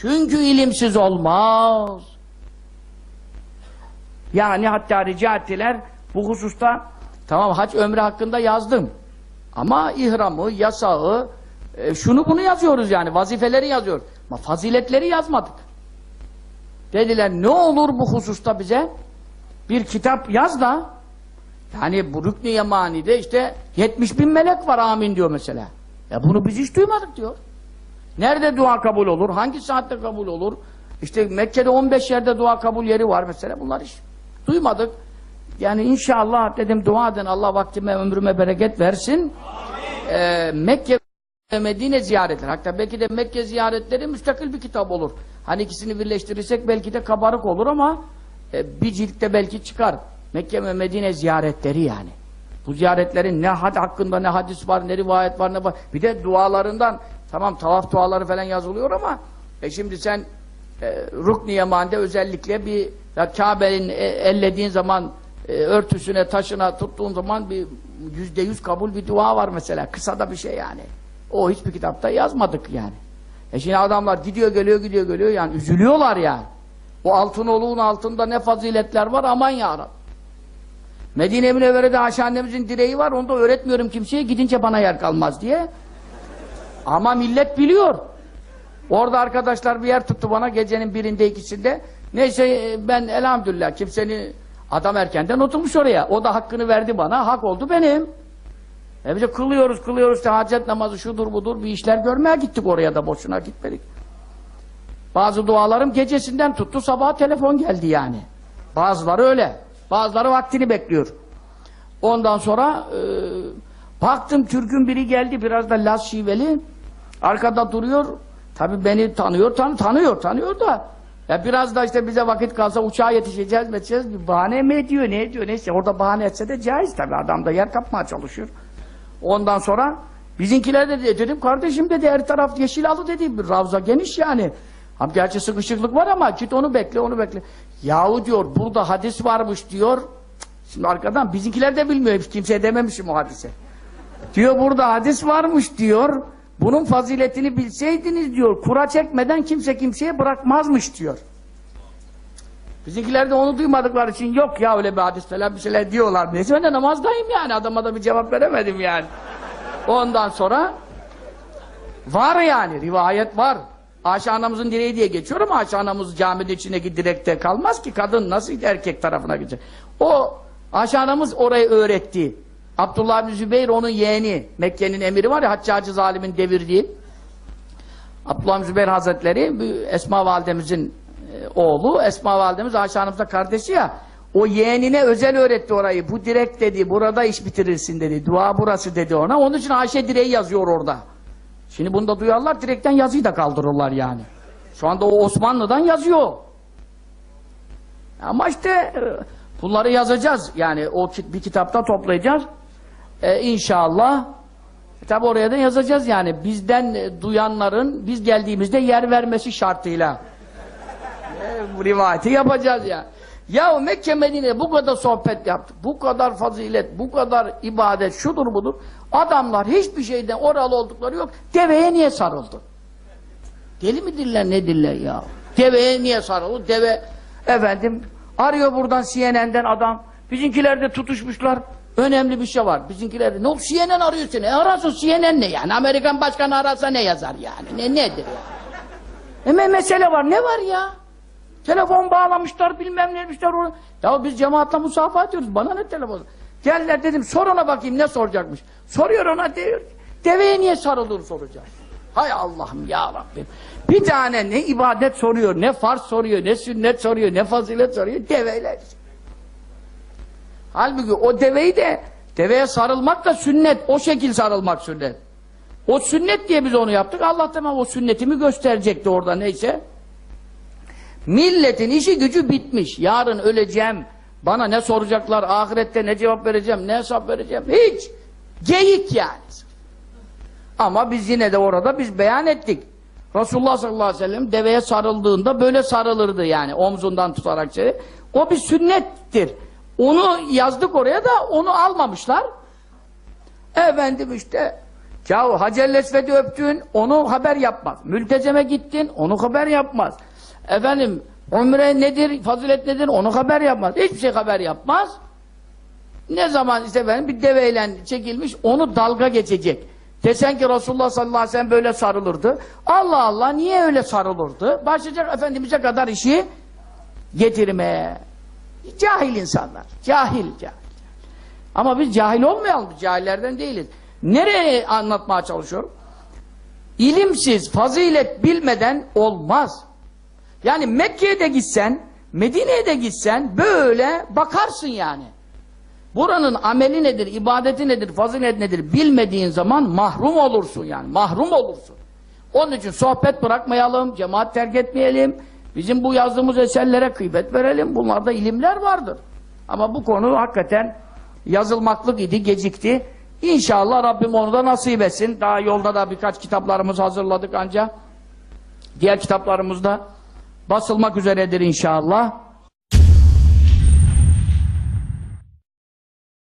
Çünkü ilimsiz olmaz. Yani hatta rica ettiler bu hususta tamam hac ömrü hakkında yazdım. Ama ihramı, yasağı, e, şunu bunu yazıyoruz yani vazifeleri yazıyoruz. Ama faziletleri yazmadık. Dediler ne olur bu hususta bize bir kitap yaz da yani bu Rükn-i Yemani'de işte 70 bin melek var amin diyor mesela. Ya bunu biz hiç duymadık diyor. Nerede dua kabul olur? Hangi saatte kabul olur? İşte Mekke'de 15 yerde dua kabul yeri var mesela. Bunlar hiç duymadık. Yani inşallah dedim dua edin Allah vaktime ömrüme bereket versin. Ee, Mekke ve Medine ziyaretleri. Hatta belki de Mekke ziyaretleri müstakil bir kitap olur. Hani ikisini birleştirirsek belki de kabarık olur ama e, bir ciltte belki çıkar. Mekke ve Medine ziyaretleri yani. Bu ziyaretlerin ne had hakkında ne hadis var, ne rivayet var, ne var. Bir de dualarından, tamam tavaf duaları falan yazılıyor ama e şimdi sen e, Rukn-i Yeman'de özellikle bir Kabe'nin e, ellediğin zaman e, örtüsüne, taşına tuttuğun zaman bir yüzde yüz kabul bir dua var mesela. Kısa da bir şey yani. O hiçbir kitapta yazmadık yani. E şimdi adamlar gidiyor geliyor gidiyor geliyor yani üzülüyorlar yani. O altın oluğun altında ne faziletler var aman ya Rabbi. Medine Münevvere'de Ayşe annemizin direği var onu da öğretmiyorum kimseye gidince bana yer kalmaz diye. Ama millet biliyor. Orada arkadaşlar bir yer tuttu bana gecenin birinde ikisinde. Neyse e, ben elhamdülillah kimsenin adam erkenden oturmuş oraya. O da hakkını verdi bana. Hak oldu benim. E biz de kılıyoruz kılıyoruz işte hacet namazı şudur budur bir işler görmeye gittik oraya da boşuna gitmedik. Bazı dualarım gecesinden tuttu sabah telefon geldi yani. Bazıları öyle. Bazıları vaktini bekliyor. Ondan sonra e, baktım Türk'ün biri geldi biraz da Las şiveli. Arkada duruyor. Tabi beni tanıyor, tan tanıyor, tanıyor da ya biraz da işte bize vakit kalsa uçağa yetişeceğiz, yetişeceğiz. Bir bahane mi ediyor, ne ediyor, neyse. Orada bahane etse de caiz tabi. Adam da yer kapmaya çalışıyor. Ondan sonra bizimkiler de dedi, dedim kardeşim dedi her taraf yeşil alı dedi. Ravza geniş yani. Abi gerçi sıkışıklık var ama git onu bekle, onu bekle. Yahu diyor burada hadis varmış diyor. Şimdi arkadan bizimkiler de bilmiyor. Hiç kimseye dememişim o hadise. Diyor burada hadis varmış diyor. Bunun faziletini bilseydiniz diyor. Kura çekmeden kimse kimseye bırakmazmış diyor. Bizimkiler de onu duymadıkları için yok ya öyle bir hadis falan bir şeyler diyorlar. Neyse ben de namazdayım yani. Adama da bir cevap veremedim yani. Ondan sonra var yani. Rivayet var. Ayşe anamızın direği diye geçiyor ama Ayşe anamız caminin içindeki direkte kalmaz ki. Kadın nasıl erkek tarafına gidecek. O Ayşe anamız orayı öğretti. Abdullah bin Zübeyir onun yeğeni. Mekke'nin emiri var ya Haccacı zalimin devirdiği. Abdullah bin Zübeyir Hazretleri Esma validemizin e, oğlu. Esma validemiz Ayşe Hanım'ın kardeşi ya. O yeğenine özel öğretti orayı. Bu direk dedi. Burada iş bitirirsin dedi. Dua burası dedi ona. Onun için Ayşe direği yazıyor orada. Şimdi bunu da duyarlar direkten yazıyı da kaldırırlar yani. Şu anda o Osmanlı'dan yazıyor. Ama işte e, bunları yazacağız. Yani o bir kitapta toplayacağız. Ee, inşallah. Tabi oraya da yazacağız yani. Bizden e, duyanların biz geldiğimizde yer vermesi şartıyla. E, rivayeti yapacağız ya. Ya Mekke Medine bu kadar sohbet yaptık bu kadar fazilet bu kadar ibadet şudur budur. Adamlar hiçbir şeyden oralı oldukları yok. Deveye niye sarıldı? Deli midirler nedirler ya? Deveye niye sarıldı? Deve efendim arıyor buradan CNN'den adam. Bizimkiler de tutuşmuşlar Önemli bir şey var. Bizimkiler ne oldu? CNN arıyor seni. E arasın CNN ne yani? Amerikan başkanı arasa ne yazar yani? Ne nedir yani? E mesele var. Ne var ya? Telefon bağlamışlar bilmem ne demişler. Ya biz cemaatle musafa ediyoruz. Bana ne telefon? Geldiler dedim sor ona bakayım ne soracakmış. Soruyor ona diyor. Deveye niye sarılır soracak. Hay Allah'ım ya Rabbim. Bir tane ne ibadet soruyor, ne farz soruyor, ne sünnet soruyor, ne fazilet soruyor. Deveyle. Halbuki o deveyi de deveye sarılmak da sünnet. O şekil sarılmak sünnet. O sünnet diye biz onu yaptık. Allah tamam o sünnetimi gösterecekti orada neyse. Milletin işi gücü bitmiş. Yarın öleceğim. Bana ne soracaklar? Ahirette ne cevap vereceğim? Ne hesap vereceğim? Hiç. Geyik yani. Ama biz yine de orada biz beyan ettik. Resulullah sallallahu aleyhi ve sellem deveye sarıldığında böyle sarılırdı yani omzundan tutarak şey. O bir sünnettir. Onu yazdık oraya da onu almamışlar. Efendim işte Yahu Hacer Lesved'i öptün, onu haber yapmaz. Mültezeme gittin, onu haber yapmaz. Efendim, umre nedir, fazilet nedir, onu haber yapmaz. Hiçbir şey haber yapmaz. Ne zaman işte efendim bir deveyle çekilmiş, onu dalga geçecek. Desen ki Resulullah sallallahu aleyhi ve sellem böyle sarılırdı. Allah Allah, niye öyle sarılırdı? Başlayacak Efendimiz'e kadar işi getirmeye. Cahil insanlar. Cahil, cahil. Ama biz cahil olmayalım, cahillerden değiliz. Nereye anlatmaya çalışıyorum? İlimsiz, fazilet bilmeden olmaz. Yani Mekke'ye de gitsen, Medine'ye de gitsen böyle bakarsın yani. Buranın ameli nedir, ibadeti nedir, fazilet nedir bilmediğin zaman mahrum olursun yani. Mahrum olursun. Onun için sohbet bırakmayalım, cemaat terk etmeyelim. Bizim bu yazdığımız eserlere kıymet verelim. Bunlarda ilimler vardır. Ama bu konu hakikaten yazılmaklık idi, gecikti. İnşallah Rabbim onu da nasip etsin. Daha yolda da birkaç kitaplarımızı hazırladık ancak. Diğer kitaplarımız da basılmak üzeredir inşallah.